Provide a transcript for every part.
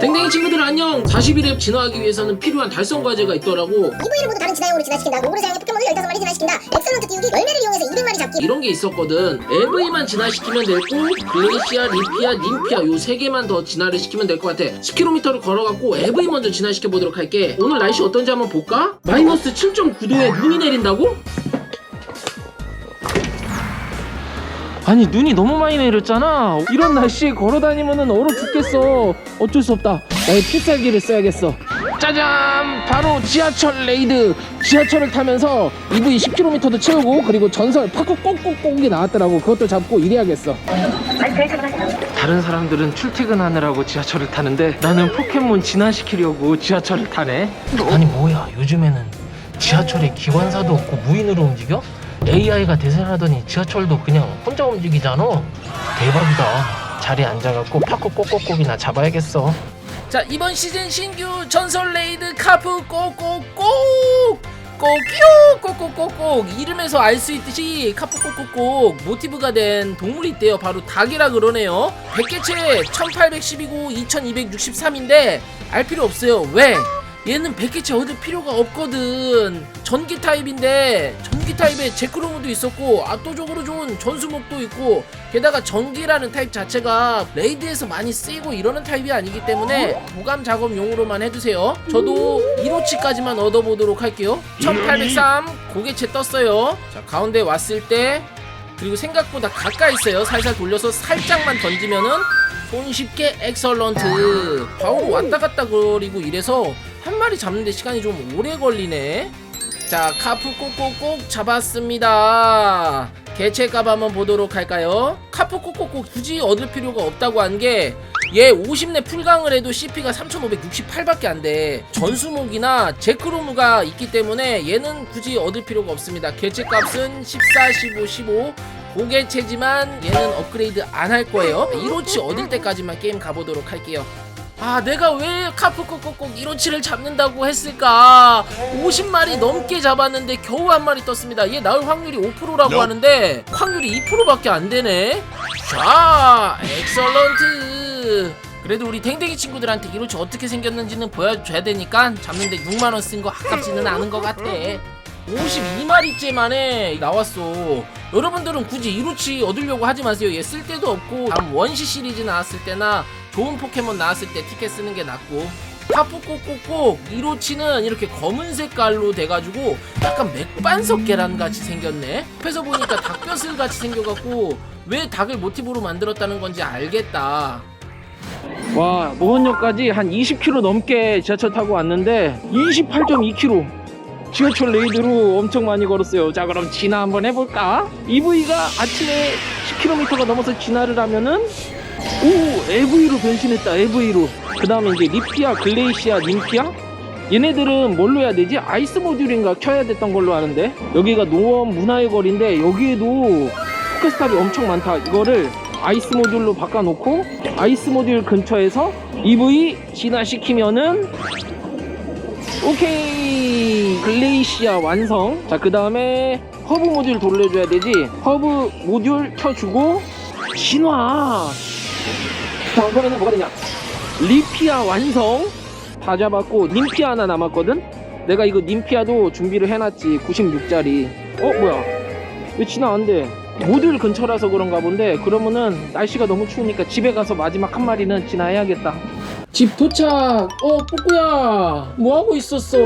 땡땡이 친구들 안녕 41회 진화하기 위해서는 필요한 달성 과제가 있더라고 EV를 모두 다른 진화용으로 진화시킨다. 로고를 사용해 포켓몬을 15마리 진화시킨다. 엑설런트 띄우기 열매를 이용해서 200마리 잡기. 이런 게 있었거든 EV만 진화시키면 되고 글레이시아, 리피아, 님피아 요 세 개만 더 진화를 시키면 될 것 같아 10km를 걸어갖고 EV 먼저 진화시켜 보도록 할게 오늘 날씨 어떤지 한번 볼까? 마이너스 7.9도에 눈이 내린다고? 아니 눈이 너무 많이 내렸잖아. 이런 날씨에 걸어다니면 얼어 죽겠어. 어쩔 수 없다. 나의 필살기를 써야겠어. 짜잔! 바로 지하철 레이드. 지하철을 타면서 EV 10km도 채우고 그리고 전설 파쿠 꼭꼭꼭이 나왔더라고. 그것도 잡고 이래야겠어. 다른 사람들은 출퇴근하느라고 지하철을 타는데 나는 포켓몬 진화시키려고 지하철을 타네. 아니 뭐야. 요즘에는 지하철에 기관사도 없고 무인으로 움직여? AI가 대세라더니 지하철도 그냥 혼자 움직이잖아. 대박이다. 자리에 앉아갖고 파쿠 꼭꼭꼭이나 잡아야겠어. 자 이번 시즌 신규 전설 레이드 카프 꼭꼭꼭 꼭요 꼭꼭꼭꼭 이름에서 알 수 있듯이 카프 꼭꼭꼭 모티브가 된 동물이 있대요. 바로 닭이라 그러네요. 100개체 1812고 2263인데 알 필요 없어요. 왜? 얘는 100개체 얻을 필요가 없거든. 전기 타입인데 전기 타입에 제크로무도 있었고 압도적으로 좋은 전수목도 있고 게다가 전기라는 타입 자체가 레이드에서 많이 쓰이고 이러는 타입이 아니기 때문에 보감 작업용으로만 해두세요. 저도 1호치까지만 얻어보도록 할게요. 1803 고개체 떴어요. 자 가운데 왔을 때 그리고 생각보다 가까이 있어요. 살살 돌려서 살짝만 던지면은 손쉽게 엑설런트. 바로 왔다 갔다 거리고 이래서 한 마리 잡는데 시간이 좀 오래 걸리네. 자 카프 꼭꼭꼭 잡았습니다. 개체값 한번 보도록 할까요? 카프 꼭꼭꼭 굳이 얻을 필요가 없다고 한 게 얘 50내 풀강을 해도 CP가 3568밖에 안 돼. 전수목이나 제크로무가 있기 때문에 얘는 굳이 얻을 필요가 없습니다. 개체값은 14, 15, 15 고개체지만 얘는 업그레이드 안 할 거예요. 1호치 얻을 때까지만 게임 가보도록 할게요 아 내가 왜 카프 꼭꼭꼭 1호치를 잡는다고 했을까? 50마리 넘게 잡았는데 겨우 한 마리 떴습니다. 얘 나올 확률이 5%라고 하는데 확률이 2%밖에 안 되네. 자 엑설런트. 그래도 우리 댕댕이 친구들한테 1호치 어떻게 생겼는지는 보여줘야 되니까 잡는데 6만원 쓴 거 아깝지는 않은 것 같아. 52마리째 만에 나왔어. 여러분들은 굳이 이루치 얻으려고 하지 마세요. 얘 쓸 데도 없고 다음 원시 시리즈 나왔을 때나 좋은 포켓몬 나왔을 때 티켓 쓰는 게 낫고 꼭꼭꼭 이로치는 이렇게 검은 색깔로 돼가지고 약간 맥반석 계란 같이 생겼네. 옆에서 보니까 닭뼈슬 같이 생겨갖고 왜 닭을 모티브로 만들었다는 건지 알겠다. 와 모건역까지 한 20km 넘게 지하철 타고 왔는데 28.2km 지하철 레이드로 엄청 많이 걸었어요 자 그럼 진화 한번 해볼까? EV가 아침에 10km가 넘어서 진화를 하면은 오 EV로 변신했다 EV로. 그 다음에 이제 리피아, 글레이시아, 님피아? 얘네들은 뭘로 해야 되지? 아이스 모듈인가 켜야 됐던 걸로 아는데? 여기가 노원 문화의 거리인데 여기에도 포켓스탑이 엄청 많다. 이거를 아이스 모듈로 바꿔놓고 아이스 모듈 근처에서 EV 진화시키면은 오케이. 글레이시아 완성. 자 그 다음에 허브 모듈 돌려줘야 되지. 허브 모듈 켜주고 진화 자 그러면은 뭐가 되냐? 리피아 완성. 다 잡았고 님피아 하나 남았거든? 내가 이거 님피아도 준비를 해놨지 96짜리. 어 뭐야? 왜 안돼? 모듈 근처라서 그런가 본데 그러면은 날씨가 너무 추우니까 집에 가서 마지막 한 마리는 진화해야겠다. 집 도착! 어 뿌꾸야! 뭐하고 있었어?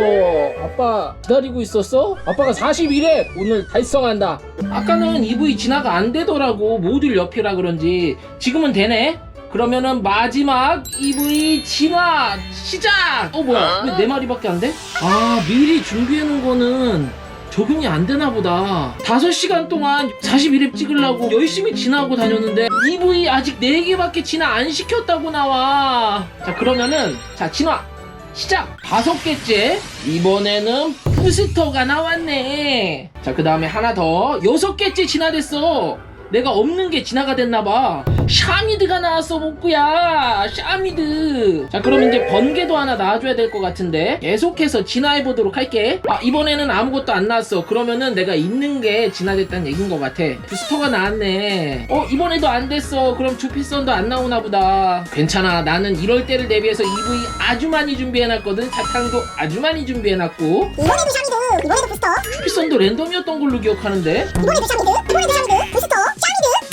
아빠 기다리고 있었어? 아빠가 41회 오늘 달성한다. 아까는 EV 진화가 안 되더라고 모듈 옆이라 그런지. 지금은 되네 그러면은 마지막 EV 진화 시작 어 뭐야 왜네 마리밖에 안 돼? 아 미리 준비해 놓은 거는 적용이 안 되나 보다. 5시간 동안 41회 찍으려고 열심히 진화하고 다녔는데 EV 아직 4개밖에 진화 안 시켰다고 나와. 자, 그러면은 자, 진화 시작! 다섯 개째. 이번에는 부스터가 나왔네. 자, 그 다음에 하나 더. 여섯 개째 진화됐어. 내가 없는 게 진화가 됐나봐. 샤미드가 나왔어 복구야. 샤미드. 자 그럼 이제 번개도 하나 나와줘야 될 것 같은데 계속해서 진화해보도록 할게. 아 이번에는 아무것도 안 나왔어. 그러면은 내가 있는 게 진화됐다는 얘기인 것 같아. 부스터가 나왔네. 어 이번에도 안 됐어. 그럼 주피선도 안 나오나 보다. 괜찮아. 나는 이럴 때를 대비해서 EV 아주 많이 준비해놨거든. 사탕도 아주 많이 준비해놨고. 이번에도 샤미드. 이번에도 부스터. 주피선도 랜덤이었던 걸로 기억하는데. 이번에도 샤미드. 이번에도 샤미드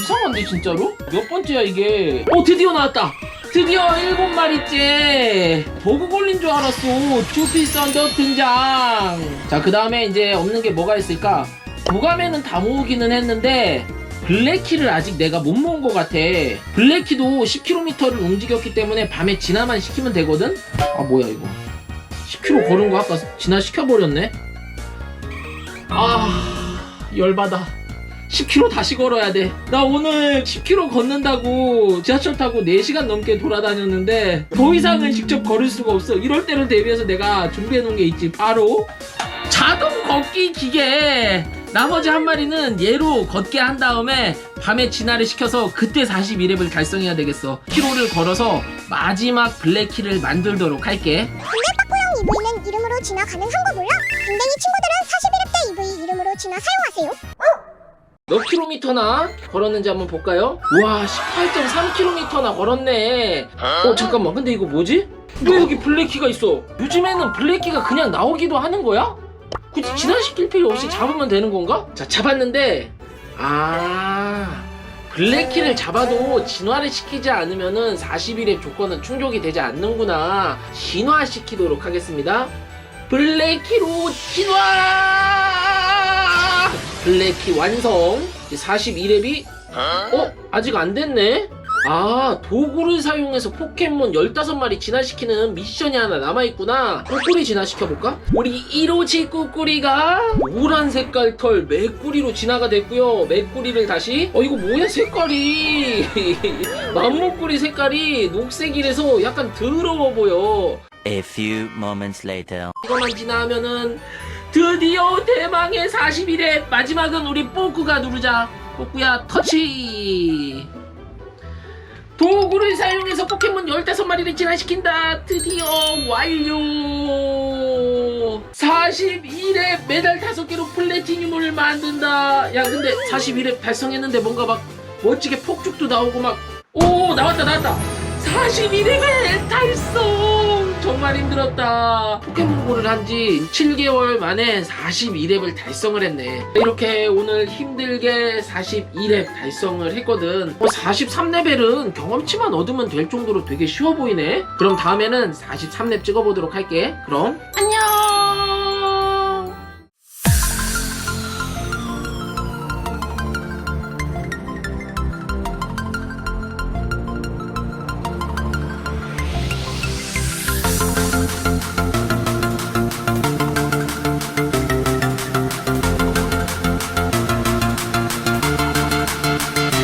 이상한데 진짜로? 몇 번째야 이게? 오 드디어 나왔다! 드디어 일곱 마리째! 버그 걸린 줄 알았어! 주피 썬더 등장! 자 그 다음에 이제 없는 게 뭐가 있을까? 도감에는 다 모으기는 했는데 블랙키를 아직 내가 못 모은 것 같아. 블랙키도 10km를 움직였기 때문에 밤에 진화만 시키면 되거든? 아 뭐야 이거. 10km 걸은 거 아까 진화시켜버렸네? 아 열받아 10km 다시 걸어야 돼. 나 오늘 10km 걷는다고 지하철 타고 4시간 넘게 돌아다녔는데 더 이상은 직접 걸을 수가 없어. 이럴 때를 대비해서 내가 준비해 놓은 게 있지. 바로 자동 걷기 기계. 나머지 한 마리는 얘로 걷게 한 다음에 밤에 진화를 시켜서 그때 42렙을 달성해야 되겠어. 키로를 걸어서 마지막 블랙키를 만들도록 할게. 빠꾸형 EV는 이름으로 진화 가능한 거 몰라? 댕댕이 친구들은 41회 때 EV 이름으로 진화 사용하세요 몇 킬로미터나 걸었는지 한번 볼까요? 와 18.3킬로미터나 걸었네 어 잠깐만 근데 이거 뭐지? 왜 여기 블랙키가 있어? 요즘에는 블랙키가 그냥 나오기도 하는 거야? 굳이 진화시킬 필요 없이 잡으면 되는 건가? 자 잡았는데 아 블랙키를 잡아도 진화를 시키지 않으면은 40일의 조건은 충족이 되지 않는구나 진화시키도록 하겠습니다 블랙키로 진화! 블랙키 완성. 42렙이 어? 아직 안 됐네? 아, 도구를 사용해서 포켓몬 15마리 진화시키는 미션이 하나 남아있구나. 꾸꾸리 진화시켜볼까? 우리 1호지 꾸꾸리가 노란 색깔 털 메꾸리로 진화가 됐고요. 메꾸리를 다시, 어, 이거 뭐야, 색깔이. 맘목구리 색깔이 녹색이라서 약간 더러워 보여. A few moments later. 이거만 지나면은 드디어 대망의 40일의 마지막은 우리 뽀꾸가 누르자. 뽀꾸야 터치! 도구를 사용해서 포켓몬 15마리를 진화시킨다. 드디어 완료! 42렙 메달 5개로 플래티늄을 만든다. 야 근데 42렙 달성했는데 뭔가 막 멋지게 폭죽도 나오고 막 오 나왔다 나왔다 42렙을 달성! 정말 힘들었다. 포켓몬고를 한 지 7개월 만에 42렙을 달성을 했네. 이렇게 오늘 힘들게 42렙 달성을 했거든. 뭐 43레벨은 경험치만 얻으면 될 정도로 되게 쉬워 보이네. 그럼 다음에는 43렙 찍어보도록 할게. 그럼. 안녕